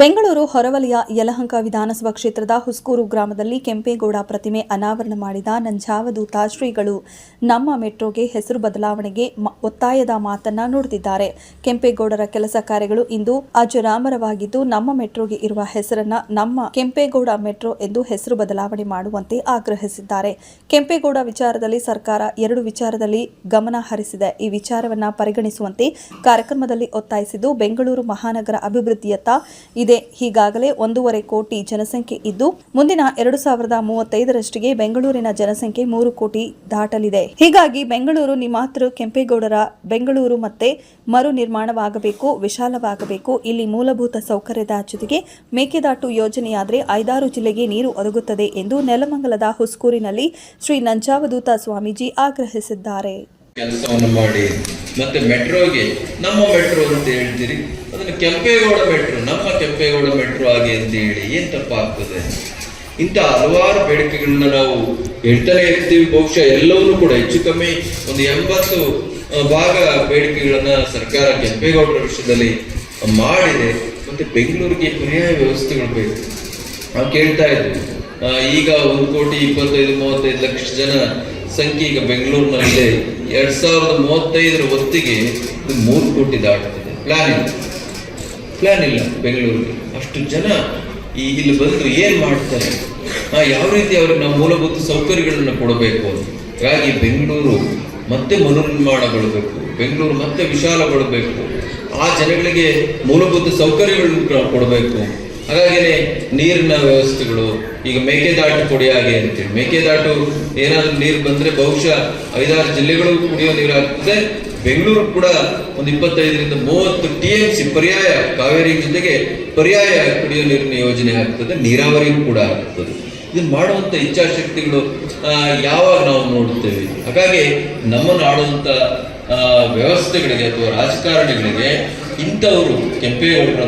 ಬೆಂಗಳೂರು ಹೊರವಲಯ ಯಲಹಂಕ ವಿಧಾನಸಭಾ ಕ್ಷೇತ್ರದ ಹುಸ್ಕೂರು ಗ್ರಾಮದಲ್ಲಿ ಕೆಂಪೇಗೌಡ ಪ್ರತಿಮೆ ಅನಾವರಣ ಮಾಡಿದ ನಂಜಾವದೂತ ಶ್ರೀಗಳು ನಮ್ಮ ಮೆಟ್ರೋಗೆ ಹೆಸರು ಬದಲಾವಣೆಗೆ ಒತ್ತಾಯದ ಮಾತನ್ನ ನುಡಿದಿದ್ದಾರೆ. ಕೆಂಪೇಗೌಡರ ಕೆಲಸ ಕಾರ್ಯಗಳು ಇಂದು ಅಜರಾಮರವಾಗಿದ್ದು ನಮ್ಮ ಮೆಟ್ರೋಗೆ ಇರುವ ಹೆಸರನ್ನ ನಮ್ಮ ಕೆಂಪೇಗೌಡ ಮೆಟ್ರೋ ಎಂದು ಹೆಸರು ಬದಲಾವಣೆ ಮಾಡುವಂತೆ ಆಗ್ರಹಿಸಿದ್ದಾರೆ. ಕೆಂಪೇಗೌಡ ವಿಚಾರದಲ್ಲಿ ಸರ್ಕಾರ ಎರಡು ವಿಚಾರದಲ್ಲಿ ಗಮನ ಹರಿಸಿದೆ. ಈ ವಿಚಾರವನ್ನ ಪರಿಗಣಿಸುವಂತೆ ಕಾರ್ಯಕ್ರಮದಲ್ಲಿ ಒತ್ತಾಯಿಸಿದ್ದು ಬೆಂಗಳೂರು ಮಹಾನಗರ ಅಭಿವೃದ್ಧಿಯತ್ತ ಇದೆ. ಈಗಾಗಲೇ ಒಂದೂವರೆ ಕೋಟಿ ಜನಸಂಖ್ಯೆ ಇದ್ದು, ಮುಂದಿನ ಎರಡು ಸಾವಿರದ ಮೂವತ್ತೈದರಷ್ಟಿಗೆ ಬೆಂಗಳೂರಿನ ಜನಸಂಖ್ಯೆ ಮೂರು ಕೋಟಿ ದಾಟಲಿದೆ. ಹೀಗಾಗಿ ಬೆಂಗಳೂರು ನಿಮಾತೃ ಕೆಂಪೇಗೌಡರ ಬೆಂಗಳೂರು ಮತ್ತೆ ಮರು ನಿರ್ಮಾಣವಾಗಬೇಕು, ವಿಶಾಲವಾಗಬೇಕು. ಇಲ್ಲಿ ಮೂಲಭೂತ ಸೌಕರ್ಯದ ಜೊತೆಗೆ ಮೇಕೆದಾಟು ಯೋಜನೆಯಾದರೆ ಐದಾರು ಜಿಲ್ಲೆಗೆ ನೀರು ಒದಗುತ್ತದೆ ಎಂದು ನೆಲಮಂಗಲದ ಹುಸ್ಕೂರಿನಲ್ಲಿ ಶ್ರೀ ನಂಜಾವಧೂತ ಸ್ವಾಮೀಜಿ ಆಗ್ರಹಿಸಿದ್ದಾರೆ. ಮತ್ತೆ ಮೆಟ್ರೋಗೆ, ನಮ್ಮ ಮೆಟ್ರೋ ಅಂತ ಹೇಳ್ತೀರಿ? ಅದನ್ನು ಕೆಂಪೇಗೌಡ ಮೆಟ್ರೋ, ನಮ್ಮ ಕೆಂಪೇಗೌಡ ಮೆಟ್ರೋ ಆಗಿ ಅಂತ ಹೇಳಿ ಏನ್ ತಪ್ಪಾಗ್ತದೆ? ಇಂಥ ಹಲವಾರು ಬೇಡಿಕೆಗಳನ್ನ ನಾವು ಹೇಳ್ತಾನೆ ಇರ್ತೀವಿ. ಬಹುಶಃ ಎಲ್ಲವನ್ನೂ ಕೂಡ ಹೆಚ್ಚು ಕಮ್ಮಿ ಒಂದು ಎಂಬತ್ತು ಭಾಗ ಬೇಡಿಕೆಗಳನ್ನ ಸರ್ಕಾರ ಕೆಂಪೇಗೌಡರ ವಿಷಯದಲ್ಲಿ ಮಾಡಿದೆ. ಮತ್ತೆ ಬೆಂಗಳೂರಿಗೆ ಪರ್ಯಾಯ ವ್ಯವಸ್ಥೆಗಳು ಬೇಕು. ನಾವು ಕೇಳ್ತಾ ಇದ್ವಿ. ಈಗ ಒಂದು ಕೋಟಿ ಇಪ್ಪತ್ತೈದು, ಮೂವತ್ತೈದು ಲಕ್ಷ ಜನ ಸಂಖ್ಯೆ ಈಗ ಬೆಂಗಳೂರಿನಲ್ಲಿ ಎರಡು ಸಾವಿರದ ಮೂವತ್ತೈದರ ಹೊತ್ತಿಗೆ ಇದು ಮೂರು ಕೋಟಿ ದಾಟುತ್ತಿದೆ ಪ್ಲಾನ್ ಇಲ್ಲ. ಪ್ಲಾನ್ ಇಲ್ಲ ಬೆಂಗಳೂರಿಗೆ. ಅಷ್ಟು ಜನ ಈ ಇಲ್ಲಿ ಬಂದ್ರು ಏನು ಮಾಡ್ತಾರೆ? ಯಾವ ರೀತಿ ಅವ್ರಿಗೆ ನಾವು ಮೂಲಭೂತ ಸೌಕರ್ಯಗಳನ್ನು ಕೊಡಬೇಕು ಹಾಗಾಗಿ ಬೆಂಗಳೂರು ಮತ್ತೆ ಮರುನಿರ್ಮಾಣಗೊಳ್ಬೇಕು. ಬೆಂಗಳೂರು ಮತ್ತೆ ವಿಶಾಲಗೊಳ್ಬೇಕು. ಆ ಜನಗಳಿಗೆ ಮೂಲಭೂತ ಸೌಕರ್ಯಗಳನ್ನು ಕೊಡಬೇಕು. ಹಾಗಾಗಿನೇ ನೀರಿನ ವ್ಯವಸ್ಥೆಗಳು ಈಗ ಮೇಕೆದಾಟು ಕೊಡಿ ಹಾಗೆ ಅಂತೇಳಿ ಮೇಕೆದಾಟು ಏನಾದ್ರೂ ನೀರು ಬಂದ್ರೆ ಬಹುಶಃ ಐದಾರು ಜಿಲ್ಲೆಗಳು ಕುಡಿಯೋ ನೀರು ಆಗ್ತದೆ ಬೆಂಗಳೂರು ಕೂಡ ಒಂದು ಇಪ್ಪತ್ತೈದರಿಂದ ಮೂವತ್ತು ಟಿ ಎಂ ಸಿ ಪರ್ಯಾಯ, ಕಾವೇರಿ ಜೊತೆಗೆ ಪರ್ಯಾಯ ಕುಡಿಯೋ ನೀರಿನ ಯೋಜನೆ ಆಗ್ತದೆ. ನೀರಾವರಿಯೂ ಕೂಡ ಆಗ್ತದೆ. ಇದನ್ನು ಮಾಡುವಂತ ಇಚ್ಛಾಶಕ್ತಿಗಳು ಯಾವಾಗ ನಾವು ನೋಡುತ್ತೇವೆ ಹಾಗಾಗಿ ನಮ್ಮನ್ನು ಆಡುವಂಥ ವ್ಯವಸ್ಥೆಗಳಿಗೆ ಅಥವಾ ರಾಜಕಾರಣಿಗಳಿಗೆ ಇಂಥವರು ಕೆಂಪೇಗೌಡರ